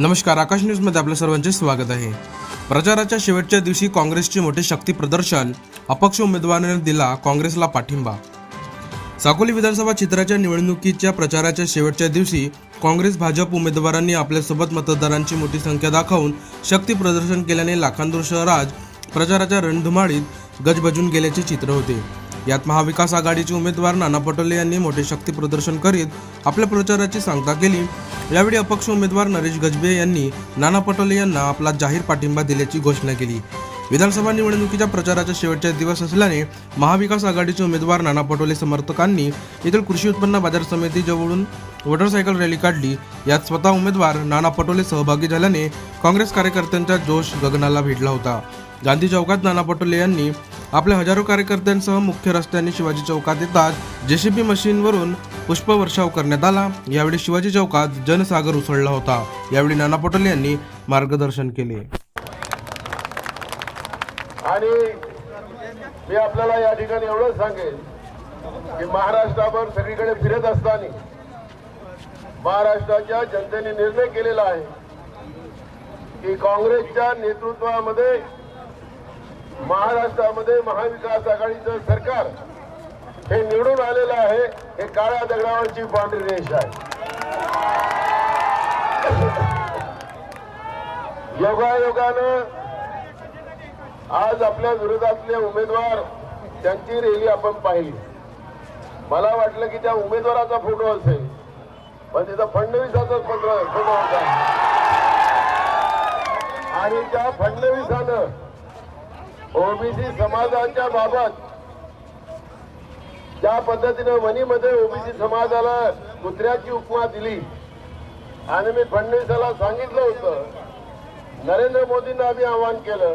नमस्कार आकाश न्यूजमध्ये आपल्या सर्वांचे स्वागत आहे. प्रचाराच्या शेवटच्या दिवशी काँग्रेसचे मोठे शक्ती प्रदर्शन अपक्ष उमेदवाराने दिला काँग्रेसला पाठिंबा. साकोली विधानसभा चित्राच्या निवडणुकीच्या प्रचाराच्या शेवटच्या दिवशी काँग्रेस भाजप उमेदवारांनी आपल्यासोबत मतदारांची मोठी संख्या दाखवून शक्ती प्रदर्शन केल्याने लाखांदूर शहरात प्रचाराच्या रणधुमाळीत गजबजून गेल्याचे चित्र होते. यात महाविकास आघाडीचे उमेदवार नाना पटोले यांनी मोठे शक्ती प्रदर्शन करीत आपल्या प्रचाराची सांगता केली. यावेळी अपक्ष उमेदवार नरेश गजबे यांनी नाना पटोले यांना आपला जाहीर पाठिंबा दिल्याची घोषणा केली. विधानसभा निवडणुकीच्या प्रचाराच्या शेवटचे दिवस असल्याने महाविकास आघाडीचे उमेदवार नाना पटोले समर्थकांनी येथील कृषी उत्पन्न बाजार समिती जवळून मोटरसायकल रॅली काढली. यात स्वतः उमेदवार नाना पटोले सहभागी झाल्याने काँग्रेस कार्यकर्त्यांचा जोश गगनाला भिडला होता. गांधी चौकात नाना पटोले यांनी आपल्या हजारो कार्यकर्त्यांसह मुख्य रस्त्याने शिवाजी चौकात येतात जेसीबी मशीनवरून पुष्पवर्षाव करण्यात आला. यावेळी शिवाजी चौकात जनसागर उसळला होता. यावेळी नाना पटोले यांनी मार्गदर्शन केले. आणि मी आपल्याला या ठिकाणी एवढंच सांगेन की महाराष्ट्रावर सगळीकडे फिरत असताना महाराष्ट्राच्या जनतेने निर्णय केलेला आहे की काँग्रेसच्या नेतृत्वामध्ये महाराष्ट्रामध्ये महाविकास आघाडीचं सरकार हे निवडून आलेलं आहे हे काळ्या दगडावरची पांढरी रेष आहे. योगायोगानं आज आपल्या विरोधातले उमेदवार त्यांची रॅली आपण पाहिली. मला वाटलं की त्या उमेदवाराचा फोटो असेल. पण तिथं फडणवीसाचाच फोटो फोटो होता. आणि त्या फडणवीसानं ओबीसी समाजाच्या बाबत ज्या पद्धतीनं वणीमध्ये ओबीसी समाजाला कुत्र्याची उपमा दिली. आणि मी फडणवीसाला सांगितलं होतं नरेंद्र मोदींना आम्ही आवाहन केलं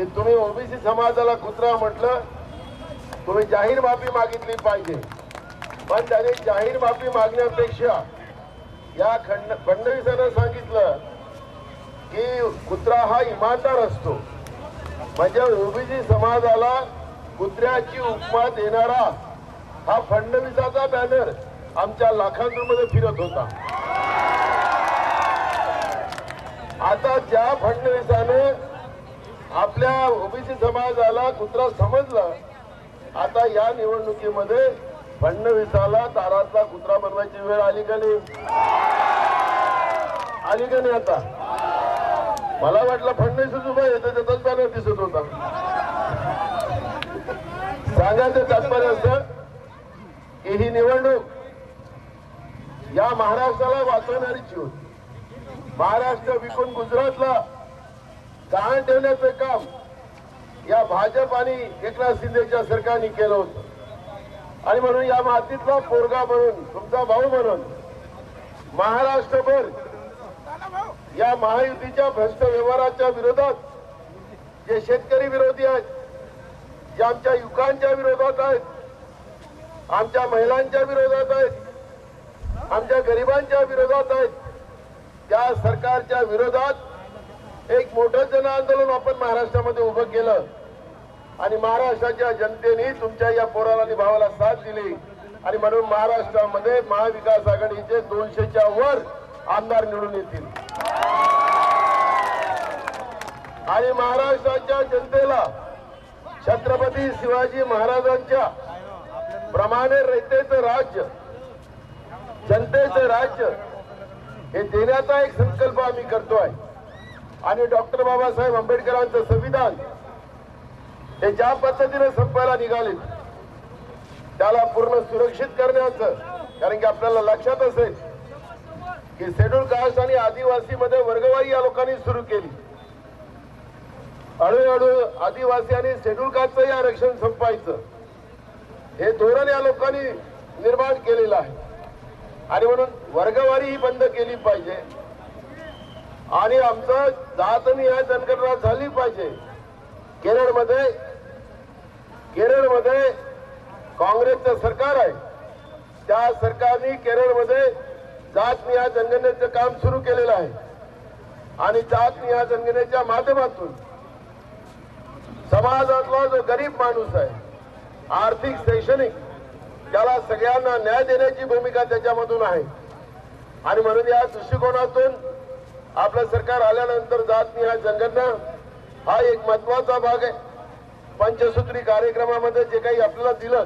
की तुम्ही ओबीसी समाजाला कुत्रा म्हटलं तुम्ही जाहीर माफी मागितली पाहिजे. पण त्याने जाहीर माफी मागण्यापेक्षा या खंड फडणवीसांना सांगितलं की कुत्रा हा इमानदार असतो. म्हणजे ओबीसी समाजाला कुत्र्याची उपमा देणारा हा फडणवीसाचा बॅनर आमच्या लाखांमध्ये फिरत होता. आता ज्या फडणवीसाने आपल्या ओबीसी समाजाला कुत्रा समजला. आता या निवडणुकीमध्ये फडणवीसाला दारातला कुत्रा बनवायची वेळ आली का नाही? आली का नाही आता? मला वाटलं फडणवीसच उभा येतो त्याचाच बॅनर दिसत होता. सांगायचं तात्पर्य असत की ही निवडणूक या महाराष्ट्राला वाचवणारीची होती. महाराष्ट्र विकून गुजरातला गहाण ठेवण्याचं काम या भाजप आणि एकनाथ शिंदेच्या सरकारने केलं होतं. आणि म्हणून या मातीतला पोरगा म्हणून तुमचा भाऊ म्हणून महाराष्ट्रभर या महायुतीच्या भ्रष्ट व्यवहाराच्या विरोधात जे शेतकरी विरोधी आहेत जे आमच्या युवकांच्या विरोधात आहेत आमच्या महिलांच्या विरोधात आहेत आमच्या गरिबांच्या विरोधात आहेत त्या सरकारच्या विरोधात एक मोठं जन आंदोलन आपण महाराष्ट्रामध्ये उभं केलं. आणि महाराष्ट्राच्या जनतेने तुमच्या या पोराला आणि भावाला साथ दिली. आणि म्हणून महाराष्ट्रामध्ये महाविकास आघाडीचे दोनशेच्या वर आमदार निवडून येतील. आणि महाराष्ट्राच्या जनतेला छत्रपती शिवाजी महाराजांच्या प्रमाणे रयतेचं राज्य जनतेचं राज्य हे देण्याचा एक संकल्प आम्ही करतोय. आणि डॉक्टर बाबासाहेब आंबेडकरांचं संविधान हे ज्या पद्धतीने संपायला निघाले त्याला पूर्ण सुरक्षित करण्याचं कारण की आपल्याला लक्षात असेल की शेड्यूल कास्ट आणि आदिवासी मध्ये वर्गवारी या लोकांनी सुरू केली. हळूहळू आदिवासी आणि शेड्यूल कास्टचं आरक्षण संपायचं हे धोरण या लोकांनी निर्माण केलेलं आहे. आणि म्हणून वर्गवारी ही बंद केली पाहिजे. आणि आमचं जातनी या जनगणना झाली पाहिजे. केरळमध्ये केरळमध्ये काँग्रेसचं सरकार आहे. त्या सरकारने केरळमध्ये जात या जनगणनेचं काम सुरू केलेलं आहे. आणि जात या जनगणनेच्या माध्यमातून समाजातला जो गरीब माणूस आहे आर्थिक शैक्षणिक त्याला सगळ्यांना न्याय देण्याची भूमिका त्याच्यामधून आहे. आणि म्हणून या दृष्टिकोनातून आपलं सरकार आल्यानंतर जात निहाय जंगलना हा एक महत्त्वाचा भाग आहे. पंचसूत्री कार्यक्रमामध्ये जे काही आपल्याला दिलं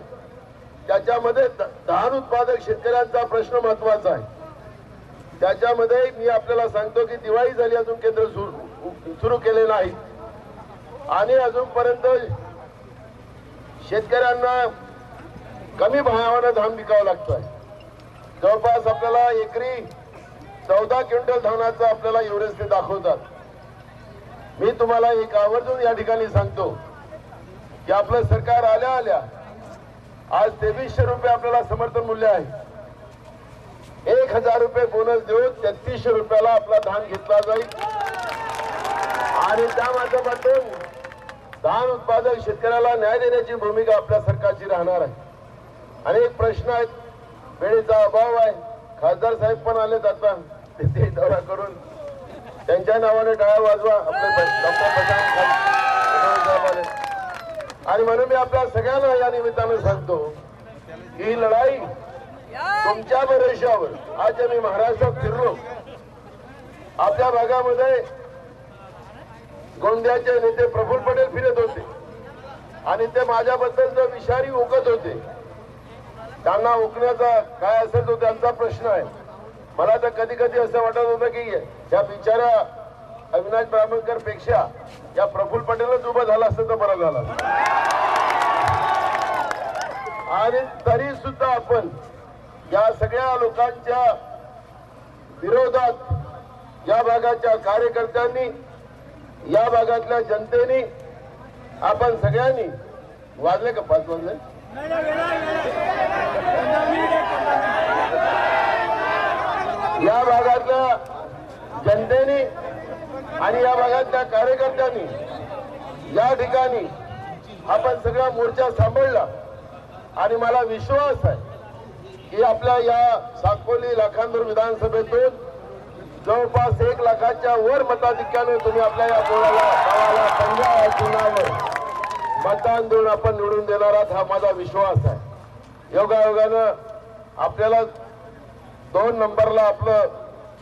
त्याच्यामध्ये धान उत्पादक शेतकऱ्यांचा प्रश्न महत्त्वाचा आहे. त्याच्यामध्ये मी आपल्याला सांगतो की दिवाळी झाली अजून केंद्र सुरू सुरू केले नाही. आणि अजूनपर्यंत शेतकऱ्यांना कमी भावानं धान विकावं लागतोय. जवळपास आपल्याला एकरी चौदा क्विंटल धानाचं आपल्याला एव्हरेज ते दाखवतात. मी तुम्हाला एक आवर्जून या ठिकाणी सांगतो की आपलं सरकार आल्या आल्या आज तेवीसशे रुपये आपल्याला समर्थन मूल्य आहे. एक हजार रुपये बोनस देऊन तेहतीसशे रुपयाला आपला धान घेतला जाईल. आणि त्या माध्यमातून धान उत्पादक शेतकऱ्याला न्याय देण्याची भूमिका आपल्या सरकारची राहणार आहे. अनेक प्रश्न आहेत वेळेचा अभाव आहे. खासदार साहेब पण आले आता. तिथे दौरा करून त्यांच्या नावाने टाळ्या वाजवा. आपले आणि म्हणून मी आपल्या सगळ्यांना या निमित्तानं सांगतो ही लढाई तुमच्या भरोशावर आज मी महाराष्ट्रात फिरलो आपल्या भागामध्ये गोंदियाचे नेते प्रफुल्ल पटेल फिरत होते. आणि ते माझ्याबद्दल विषारी ओकत होते त्यांना ओकण्याचा काय असेल तो त्यांचा प्रश्न आहे. मला तर कधी कधी असं वाटत होतं की या बिचारा अविनाश ब्राह्मणकरपेक्षा या प्रफुल्ल पटेलच उभं झालं असतं तर बरं झालं आणि तरी सुद्धा आपण या सगळ्या लोकांच्या विरोधात या भागाच्या कार्यकर्त्यांनी या भागातल्या जनतेने आपण सगळ्यांनी वाजले का पाच वाजले? या भागातल्या जनतेने आणि या भागातल्या कार्यकर्त्यांनी या ठिकाणी आपण सगळा मोर्चा सांभाळला. आणि मला विश्वास आहे की आपल्या या साकोली लाखांदूर विधानसभेतून जवळपास एक लाखाच्या वर मताधिक्याने तुम्ही आपल्या या बोलाला गावाला पंजा या मतदान देऊन आपण निवडून देणार आहात हा माझा विश्वास आहे. योगायोगानं आपल्याला दोन नंबरला आपलं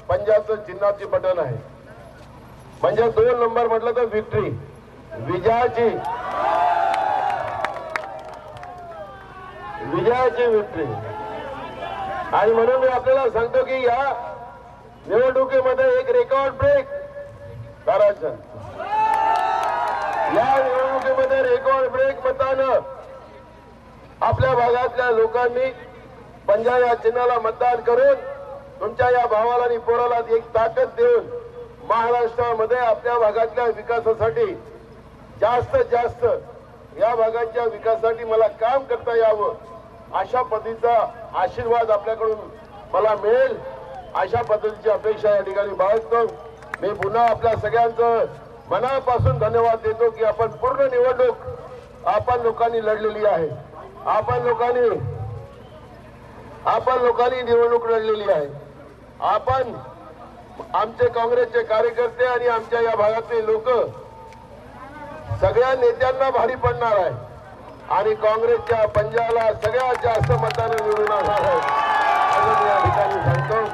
पंजाबचं चिन्हाची बटन आहे. म्हणजे दोन नंबर म्हटलं तर विक्ट्री विजयाची. विजयाची विक्ट्री आणि म्हणून मी आपल्याला सांगतो की या निवडणुकीमध्ये एक रेकॉर्ड ब्रेक करायचं. या निवडणुकीमध्ये रेकॉर्ड ब्रेक मतानं आपल्या भागातल्या लोकांनी पंजा या चिन्हाला मतदान करून तुमच्या या भावाला आणि पोराला एक ताकद देऊन महाराष्ट्रामध्ये आपल्या भागातल्या विकासासाठी जास्त जास्त या भागाच्या विकासासाठी मला काम करता यावं अशा पद्धतीचा आशीर्वाद आपल्याकडून मला मिळेल. अशा पद्धतीची अपेक्षा या ठिकाणी बाळगतो. मी पुन्हा आपल्या सगळ्यांचं मनापासून धन्यवाद देतो की आपण पूर्ण निवडणूक आपण लोकांनी लढलेली आहे. आपण लोकांनी आपण लोकांनी निवडणूक लढलेली आहे. आपण आमचे काँग्रेसचे कार्यकर्ते आणि आमच्या या भागातले लोक सगळ्या नेत्यांना भारी पडणार आहे. आणि काँग्रेसच्या पंजाला सगळ्यात जास्त मताने निवडून आणणार आहे.